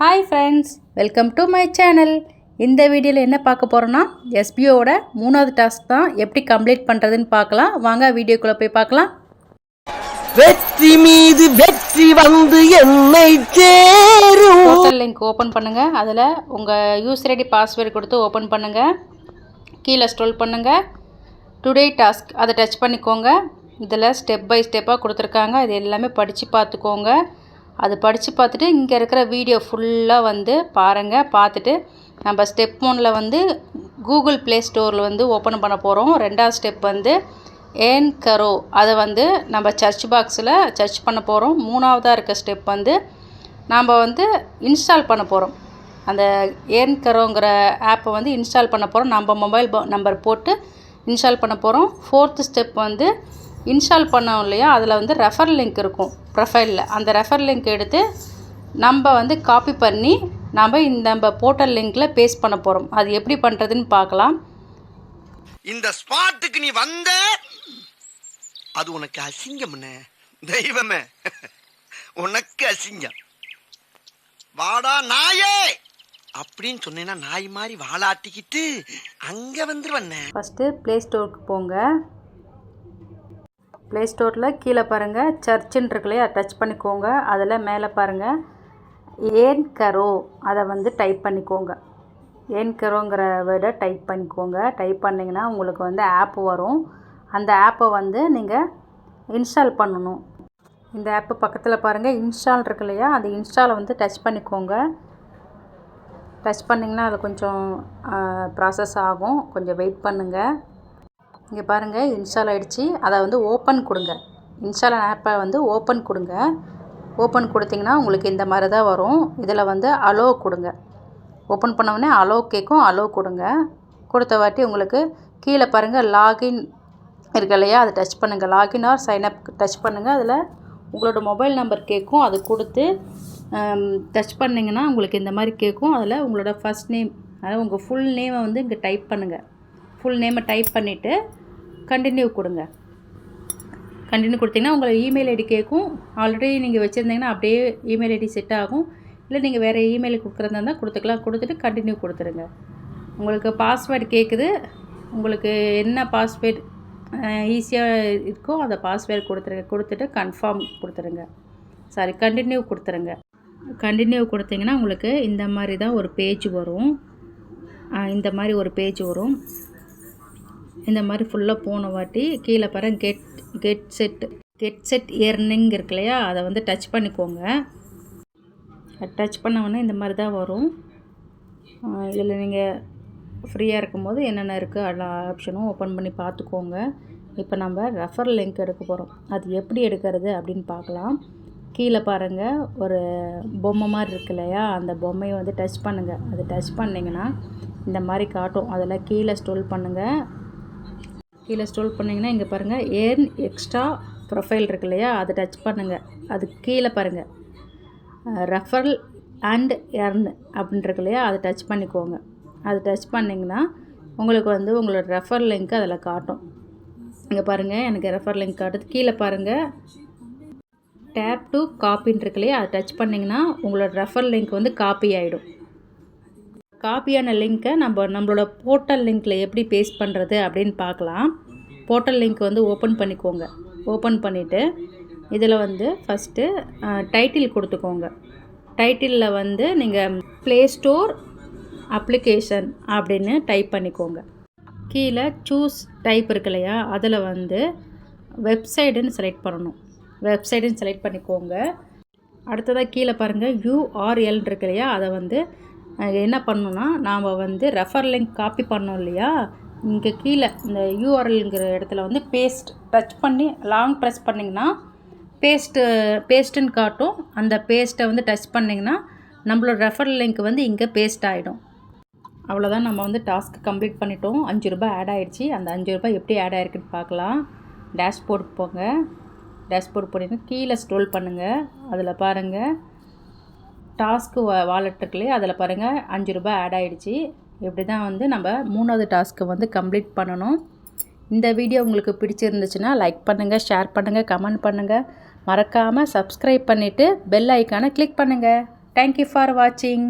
Hi friends welcome to my channel இந்த வீடியோவில் என்ன பார்க்க போகிறோன்னா எஸ்பிஓவோட மூணாவது டாஸ்க் தான் எப்படி கம்ப்ளீட் பண்ணுறதுன்னு பார்க்கலாம். வாங்க வீடியோக்குள்ளே போய் பார்க்கலாம். வெற்றி மீது வெற்றி வந்து என்னை சேரும். லிங்க் ஓப்பன் பண்ணுங்கள் அதில் உங்கள் யூசர் ஐடி பாஸ்வேர்டு கொடுத்து ஓப்பன் பண்ணுங்கள் கீழே ஸ்க்ரோல் பண்ணுங்கள் டுடே டாஸ்க் அதை டச் பண்ணிக்கோங்க. இதில் ஸ்டெப் பை ஸ்டெப்பாக கொடுத்துருக்காங்க. இது எல்லாமே படித்து பார்த்துக்கோங்க. அது படித்து பார்த்துட்டு இங்கே இருக்கிற வீடியோ ஃபுல்லாக வந்து பாருங்கள் பார்த்துட்டு நம்ம ஸ்டெப் ஒன்னில் வந்து கூகுள் ப்ளே ஸ்டோரில் வந்து ஓப்பன் பண்ண போகிறோம் ரெண்டாவது ஸ்டெப் வந்து ஏன் கரோ அதை வந்து நம்ம சர்ச் பாக்ஸில் சர்ச் பண்ண போகிறோம் மூணாவதாக இருக்க ஸ்டெப் வந்து நாம் வந்து இன்ஸ்டால் பண்ண போகிறோம் அந்த ஏன் கரோங்கிற ஆப்பை வந்து இன்ஸ்டால் பண்ண போகிறோம் நம்ம மொபைல் நம்பர் போட்டு இன்ஸ்டால் பண்ண போகிறோம் ஃபோர்த்து ஸ்டெப் வந்து இன்ஸ்டால் பண்ணோம் இல்லையா அதில் வந்து ரெஃபர் லிங்க் இருக்கும் ப்ரொஃபைலில் அந்த ரெஃபர் லிங்க் எடுத்து நம்ம வந்து காப்பி பண்ணி நம்ம இந்த நம்ம போர்ட்டல் லிங்க்கில் பேஸ்ட் பண்ண போகிறோம் அது எப்படி பண்ணுறதுன்னு பார்க்கலாம். இந்த ஸ்பாட்டுக்கு நீ வந்த அது உனக்கு அசிங்கம்னே தெய்வமே. உனக்கு அசிங்கம். வாடா நாயே! அப்படின்னு சொன்னேன்னா நாய் மாதிரி வாலாட்டிக்கிட்டு அங்க வந்துருவண்ணே ஃபஸ்ட்டு ப்ளே ஸ்டோருக்கு போங்க. ப்ளே ஸ்டோரில் கீழே பாருங்கள் சர்ச்சுன்னு இருக்கு டச் பண்ணிக்கோங்க. அதில் மேலே பாருங்கள் ஏன் கரோ அதை வந்து டைப் பண்ணிக்கோங்க. ஏன் கரோங்கிற வேர்டை டைப் பண்ணிக்கோங்க. டைப் பண்ணிங்கன்னா உங்களுக்கு வந்து ஆப் வரும். அந்த ஆப்பை வந்து நீங்கள் இன்ஸ்டால் பண்ணணும். இந்த ஆப்பு பக்கத்தில் பாருங்கள் இன்ஸ்டால் இருக்கு இல்லையா அந்த இன்ஸ்டாலை வந்து டச் பண்ணிக்கோங்க. டச் பண்ணிங்கன்னா அது கொஞ்சம் ப்ராசஸ் ஆகும். கொஞ்சம் வெயிட் பண்ணுங்கள் இங்கே பாருங்கள் இன்ஸ்டால் ஆகிடுச்சி அதை வந்து ஓப்பன் கொடுங்க. இன்ஸ்டால் ஆப்பை வந்து ஓப்பன் கொடுங்க. ஓப்பன் கொடுத்தீங்கன்னா உங்களுக்கு இந்த மாதிரி தான் வரும். இதில் வந்து அலோ கொடுங்க. ஓப்பன் பண்ணவுடனே அலோ கேட்கும் அலோ கொடுங்க. கொடுத்த வாட்டி உங்களுக்கு கீழே பாருங்கள் லாகின் இருக்கு இல்லையா? அதை டச் பண்ணுங்கள் login or sign up touch பண்ணுங்கள் அதில் உங்களோட மொபைல் நம்பர் கேட்கும். அது கொடுத்து டச் பண்ணிங்கன்னா உங்களுக்கு இந்த மாதிரி கேட்கும். அதில் உங்களோட ஃபஸ்ட் நேம் அதாவது உங்கள் ஃபுல் நேமை வந்து இங்கே டைப் பண்ணுங்கள் ஃபுல் நேமை டைப் பண்ணிவிட்டு கண்டினியூ கொடுங்க. கண்டினியூ கொடுத்தீங்கன்னா உங்களை இமெயில் ஐடி கேட்கும். ஆல்ரெடி நீங்கள் வச்சுருந்தீங்கன்னா அப்படியே இமெயில் ஐடி செட் ஆகும். இல்லை நீங்கள் வேறு இமெயில் கொடுக்குறதா இருந்தால் கொடுத்துக்கலாம். கொடுத்துட்டு கண்டினியூ கொடுத்துருங்க. உங்களுக்கு பாஸ்வேர்டு கேட்குது உங்களுக்கு என்ன பாஸ்வேர்டு ஈஸியாக இருக்கோ அந்த பாஸ்வேர்டு கொடுத்துருங்க. கொடுத்துட்டு கன்ஃபார்ம் கொடுத்துருங்க. சாரி கண்டினியூ கொடுத்துருங்க. கண்டினியூ கொடுத்தீங்கன்னா உங்களுக்கு இந்த மாதிரி தான் ஒரு பேஜ் வரும். இந்த மாதிரி ஒரு பேஜ் வரும். இந்த மாதிரி ஃபுல்லாக போன வாட்டி கீழே பாருங்க get get set get set earning இருக்கு இல்லையா? அதை வந்து டச் பண்ணிக்கோங்க. டச் பண்ணவொடனே இந்த மாதிரி தான் வரும். இதில் நீங்கள் ஃப்ரீயாக இருக்கும்போது என்னென்ன இருக்குது எல்லா ஆப்ஷனும் ஓப்பன் பண்ணி பார்த்துக்கோங்க. இப்போ நம்ம ரெஃபர் லிங்க் எடுக்க போகிறோம் அது எப்படி எடுக்கிறது அப்படின்னு பார்க்கலாம். கீழே பாருங்கள் ஒரு பொம்மை மாதிரி இருக்கு இல்லையா? அந்த பொம்மையை வந்து டச் பண்ணுங்கள் அது டச் பண்ணிங்கன்னா இந்த மாதிரி காட்டும். அதில் கீழே ஸ்டோல் பண்ணுங்கள் கீழே ஸ்டோல் பண்ணிங்கன்னா இங்கே பாருங்கள் ஏர்ன் எக்ஸ்ட்ரா ப்ரொஃபைல் இருக்கு இல்லையா? அதை டச் பண்ணுங்கள் அது கீழே பாருங்கள் ரெஃபரல் அண்ட் எர்ன் அப்படின்ட்டுருக்கு இல்லையா? அதை டச் பண்ணிக்கோங்க. அது டச் பண்ணிங்கன்னா உங்களுக்கு வந்து உங்களோட ரெஃபர் லிங்க் அதில் காட்டும். இங்கே பாருங்கள் எனக்கு ரெஃபர் லிங்க் காட்டுது. கீழே பாருங்கள் டேப் டு காப்பின்னு இருக்கு இல்லையா? அதை டச் பண்ணிங்கன்னா உங்களோட ரெஃபர் லிங்க் வந்து காப்பி ஆகிடும் காப்பியான லிங்க்கை நம்ம நம்மளோட போர்ட்டல் லிங்க்கில் எப்படி பேஸ்ட் பண்ணுறது அப்படின்னு பார்க்கலாம். போர்ட்டல் லிங்க் வந்து ஓப்பன் பண்ணிக்கோங்க. ஓப்பன் பண்ணிவிட்டு இதில் வந்து ஃபஸ்ட்டு டைட்டில் கொடுத்துக்கோங்க. டைட்டிலில் வந்து நீங்கள் ப்ளே ஸ்டோர் அப்ளிகேஷன் அப்படின்னு டைப் பண்ணிக்கோங்க. கீழே சூஸ் டைப் இருக்கு இல்லையா? அதில் வந்து வெப்சைடுன்னு செலக்ட் பண்ணணும். வெப்சைடுன்னு செலக்ட் பண்ணிக்கோங்க. அடுத்ததாக கீழே பாருங்கள் யூஆர்எல் இருக்கு இல்லையா? அதை வந்து என்ன பண்ணணும்னா நாம் வந்து ரெஃபர் லிங்க் காப்பி பண்ணோம் இல்லையா? இங்கே கீழே இந்த யூஆர்எல்ங்கிற இடத்துல வந்து பேஸ்ட் டச் பண்ணி லாங் ப்ரெஸ் பண்ணிங்கன்னா பேஸ்ட்டு பேஸ்ட்டுன்னு காட்டும். அந்த பேஸ்ட்டை வந்து டச் பண்ணிங்கன்னா நம்மளோட ரெஃபர் லிங்க் வந்து இங்கே பேஸ்ட் ஆகிடும் அவ்வளோதான் நம்ம வந்து டாஸ்க் கம்ப்ளீட் பண்ணிட்டோம். அஞ்சு ரூபாய் ஆட் ஆகிடுச்சி அந்த அஞ்சு ரூபாய் எப்படி ஆட் ஆகிருக்குன்னு பார்க்கலாம். டேஷ்போர்ட் போங்க. டேஷ்போர்ட் போனீங்கன்னா கீழே ஸ்க்ரோல் பண்ணுங்கள் அதில் பாருங்கள் டாஸ்க்கு வா வாலெட் இருக்குல்லையே அதில் பாருங்கள் அஞ்சு ரூபாய் ஆட் ஆகிடுச்சி இப்படி தான் வந்து நம்ம மூணாவது டாஸ்க்கு வந்து கம்ப்ளீட் பண்ணணும். இந்த வீடியோ உங்களுக்கு பிடிச்சிருந்துச்சுன்னா லைக் பண்ணுங்கள் ஷேர் பண்ணுங்கள் கமெண்ட் பண்ணுங்கள் மறக்காமல் சப்ஸ்கிரைப் பண்ணிவிட்டு பெல் ஐக்கானை கிளிக் பண்ணுங்கள் தேங்க்யூ ஃபார் வாட்சிங்